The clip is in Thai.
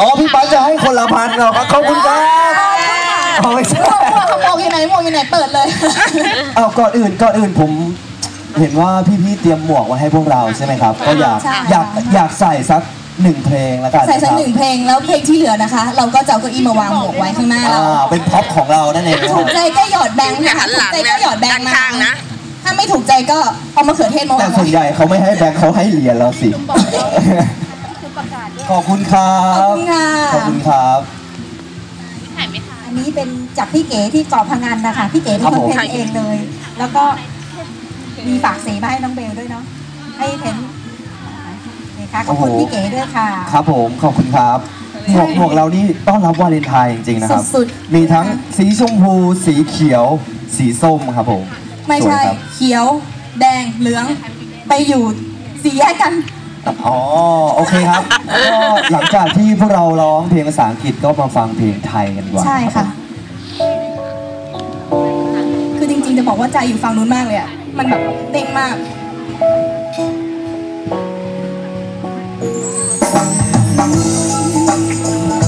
อ๋อพี่ปันจะให้คนละพันเหรอครับขอบคุณครับเอาไม่ใช่หมวกหมวกหมวกอยู่ไหนหมวกอยู่ไหนเปิดเลย เอาก่อนอื่นก่อนอื่นผม เห็นว่าพี่ๆเตรียมหมวกไว้ให้พวกเราใช่ไหมครับ ก็อยากใช่ อยากอยากใส่สักหนึ่งเพลงแล้วกันใส่สักนะครับหนึ่งเพลงแล้วเพลงที่เหลือนะคะ เราก็จะเอาเก้าอี้มาวางหมวกไว้ข้างหน้าเราอ่าเป็นพ็อปของเรานั่นเองนะคถูรับกใจก็หยอดแบงค์อย่านะหัคะนถูหลักงใจนะก็หยอดแบงด้านค์มาข้างนะ ถ้าไม่ถูกใจก็เอามะเขือเทศมาแต่วางส่วนใหญ่เขาไม่ให้แบงค์เขาให้เหรียญเราสิ ขอบคุณครับ ขอบคุณค่ะ ขอบคุณครับอันนี้เป็นจากพี่เก๋ที่เกาะพังงานนะคะ พี่เก๋เป็นคนครับผมเพ้นเองเลย แล้วก็มีฝากสีมาให้น้องเบลด้วยเนาะ ให้เพ้นนี่ค่ะขอบคุณพี่เก๋ด้วยค่ะ ครับผมขอบคุณครับหมวกหมวกเรานี่ต้อนรับวาเลนไทน์จริงๆนะครับสุดมีทั้งสีชมพู สีเขียว สีส้มครับผมๆไม่สวยใช่ครับเขียว แดง เหลือง ไปอยู่สีแยกกัน อ๋อโอเคครับก็หลังจากที่พวกเราร้องเพลงภาษาอังกฤษก็มาฟังเพลงไทยกันดีกว่าใช่ค่ะ คือจริงๆจะบอกว่าใจอยู่ฝั่งนู้นมากเลยอะ มันแบบเด้งมาก